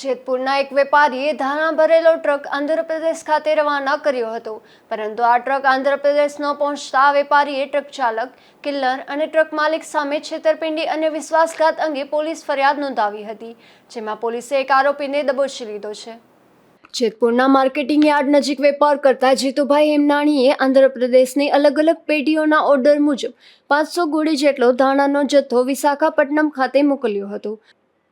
જેતપુરના એક વેપારીએ ધાણા ભરેલો ટ્રક આંધ્રપ્રદેશ ખાતે રવાના કર્યો હતો. પરંતુ આ ટ્રક આંધ્રપ્રદેશ ન પહોંચતા વેપારીએ ટ્રક ચાલક, કિલ્લર અને ટ્રક માલિક સામે છેતરપિંડી અને વિશ્વાસઘાત અંગે પોલીસ ફરિયાદ નોંધાવી હતી, જેમાં પોલીસે એક આરોપીને દબોચી લીધો છે. જેતપુરના માર્કેટિંગ યાર્ડ નજીક વેપાર કરતા જીતુભાઈ હેમનાણીએ આંધ્રપ્રદેશની અલગ અલગ પેઢીઓના ઓર્ડર મુજબ પાંચસો ગોળી જેટલો ધાણાનો જથ્થો વિશાખાપટ્ટનમ ખાતે મોકલ્યો હતો,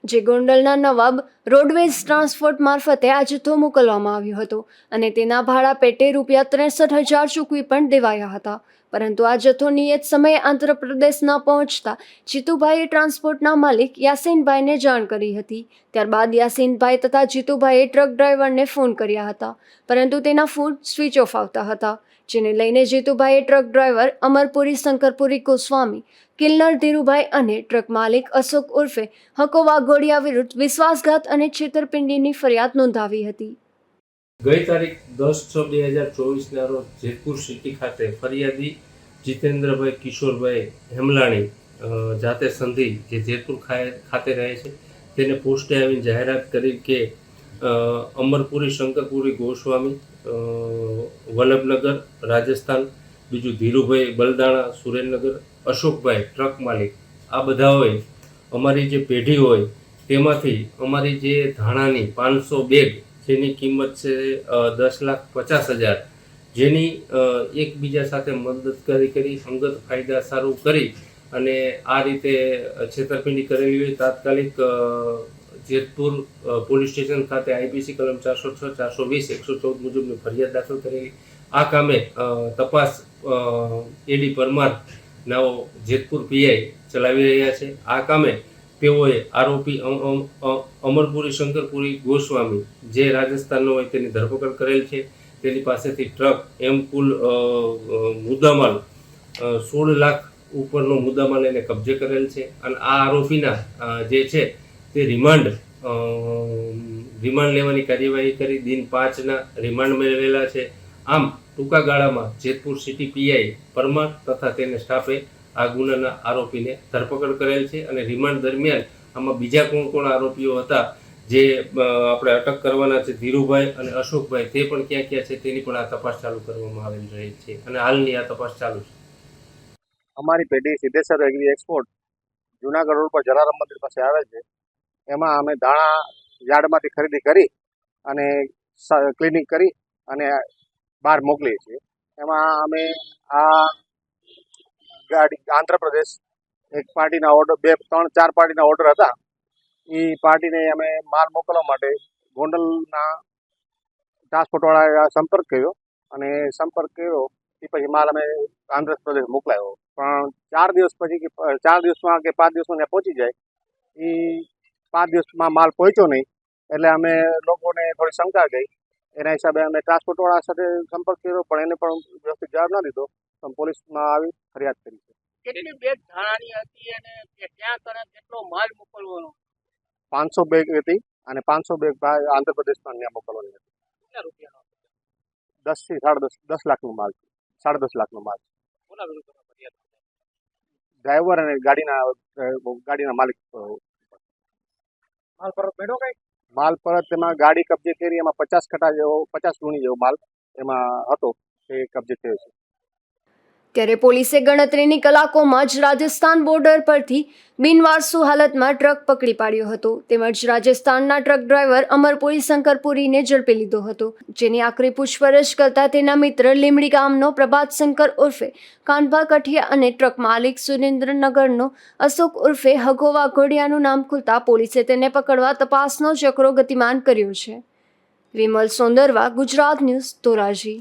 જે ગોંડલના નવાબ રોડવેઝ ટ્રાન્સપોર્ટ મારફતે આ જથ્થો મોકલવામાં આવ્યો હતો અને તેના ભાડા પેટે રૂપિયા ત્રેસઠ હજાર ચૂકવી પણ દેવાયા હતા. પરંતુ આ જથ્થો નિયત સમયે આંધ્રપ્રદેશ ન પહોંચતા જીતુભાઈએ ટ્રાન્સપોર્ટના માલિક યાસીનભાઈને જાણ કરી હતી. ત્યારબાદ યાસીનભાઈ તથા જીતુભાઈએ ટ્રક ડ્રાઈવરને ફોન કર્યા હતા, પરંતુ તેના ફોન સ્વિચ ઓફ આવતા હતા, જેને લઈને જીતુભાઈએ ટ્રક ડ્રાઈવર અમરપુરી, શંકરપુરી, ગોસ્વામી, કિલ્લર ધીરુભાઈ અને ટ્રક માલિક અશોક ઉર્ફે હકો વાઘોડિયા વિરુદ્ધ વિશ્વાસઘાત અને છેતરપિંડીની ફરિયાદ નોંધાવી હતી. ગઈ તારીખ દસ છ બે હજાર ચોવીસના રોજ જેતપુર સિટી ખાતે ફરિયાદી જીતેન્દ્રભાઈ કિશોરભાઈ હેમલાણી જાતે સંધિ જે જેતપુર ખાતે રહે છે, તેને પોસ્ટે આવીને જાહેરાત કરી કે અમરપુરી, શંકરપુરી, ગોસ્વામી વલ્લભનગર, રાજસ્થાન, બીજું ધીરુભાઈ બલદાણા, સુરેન્દ્રનગર, અશોકભાઈ, ટ્રક માલિક, આ બધા હોય અમારી જે પેઢી હોય તેમાંથી અમારી જે ધાણાની પાંચસો બેગ, જેની કિંમત છે દસ લાખ પચાસ હજાર, જેની એકબીજા સાથે મદદ કરી કરી અંગત ફાયદા સારું કરી અને આ રીતે છેતરપિંડી કરેલી હોય, તાત્કાલિક જેતપુર પોલીસ સ્ટેશન ખાતે આઈપીસી કલમ ચારસો છ, ચારસો વીસ, એકસો ચૌદ મુજબની ફરિયાદ દાખલ કરેલી. આ કામે તપાસ એડી પરમાર, નાઓ જેતપુર પીઆઈ ચલાવી રહ્યા છે. આ કામે તેઓએ આરોપી અમ- અમ- અમરપુરી, શંકરપુરી, ગોસ્વામી જે રાજસ્થાનનો હોય તેની ધરપકડ કરેલ છે. તેની પાસેથી ટ્રક, એમ કુલ મુદ્દામાલ સોળ લાખ ઉપરનો મુદ્દામાલ એને કબજે કરેલ છે. અને આ આરોપીના જે છે તે રિમાન્ડ રિમાન્ડ લેવાની કાર્યવાહી કરી. દિન પાંચના રિમાન્ડ મેળવેલા છે. આમ ટૂંકા ગાળામાં જેતપુર સિટી પીઆઈ પરમાર તથા તેને સ્ટાફે આ ગુનાના આરોપીને ધરપકડ કરેલ છે અને રિમાન્ડ દરમિયાન આમાં બીજા કોણ કોણ આરોપીઓ હતા, જે આપણે અટક કરવાના છે, ધીરુભાઈ અને અશોકભાઈ, તે પણ ક્યાં ક્યાં છે તેની પણ આ તપાસ ચાલુ કરવામાં આવેલ રહી છે અને હાલની આ તપાસ ચાલુ છે. અમારી પેઢી Siddheshwar agri export Junagadh road પર જલારામ મંદિર પાસે આવે છે. એમાં અમે ધાણા યાર્ડમાંથી ખરીદી કરી અને ક્લિનિક કરી અને બહાર મોકલીએ છીએ. એમાં અમે આ ગાડી, આંધ્રપ્રદેશ, એક પાર્ટીના ઓર્ડર બે, ત્રણ, ચાર પાર્ટીના ઓર્ડર હતા. એ પાર્ટીને અમે માલ મોકલવા માટે ગોંડલના ટ્રાન્સપોર્ટવાળાએ સંપર્ક કર્યો અને સંપર્ક કર્યો એ પછી માલ અમે આંધ્રપ્રદેશ મોકલાયો. પણ ચાર દિવસ પછી કે, ચાર દિવસમાં કે પાંચ દિવસમાં ત્યાં પહોંચી જાય એ પાંચ દિવસમાં માલ પહોંચ્યો નહીં. એટલે અમે લોકોને થોડી શંકા ગઈ. એના હિસાબે અમે ટ્રાન્સપોર્ટવાળા સાથે સંપર્ક કર્યો, પણ એને પણ વ્યવસ્થિત જવાબ ના દીધો. પોલીસમાં આવી ફરિયાદ કરી છે. કેટલી બેગ ધાણાની હતી અને ક્યાં તને કેટલો માલ મોકલવાનો પાંચસો બેગ હતી અને પાંચસો બેગ ભાઈ આંધ્રપ્રદેશમાં ત્યાં મોકલવાની હતી. દસથી સાડા દસ દસ લાખનો માલ છે. સાડા દસ લાખનો માલ છે. તમે? ડ્રાઈવર અને ગાડીના ગાડીના માલિક માલ પરત મેળો કઈ? માલ પરત એમાં ગાડી કબજે કરી એમાં પચાસ કટા જેવો પચાસ ગુણી જેવો માલ એમાં હતો એ કબજે થયો છે. ત્યારે પોલીસે ગણતરીની કલાકોમાં જ રાજસ્થાન બોર્ડર પરથી બિનવારસુ હાલતમાં ટ્રક પકડી પાડ્યો હતો. તેમજ રાજસ્થાનના ટ્રક ડ્રાઈવર અમરપુરી શંકરપુરીને ઝડપી લીધો હતો. જેની આખરી પૂછપરછ કરતા તેના મિત્ર લીમડી ગામનો પ્રભાત શંકર ઉર્ફે કાનભા કઠિયા અને ટ્રક માલિક સુરેન્દ્રનગરનો અશોક ઉર્ફે હગોવા ઘોડિયાનું નામ ખુલતા પોલીસે તેને પકડવા તપાસનો ચક્રો ગતિમાન કર્યો છે. વિમલ સોંદરવા, ગુજરાત ન્યૂઝ, ધોરાજી.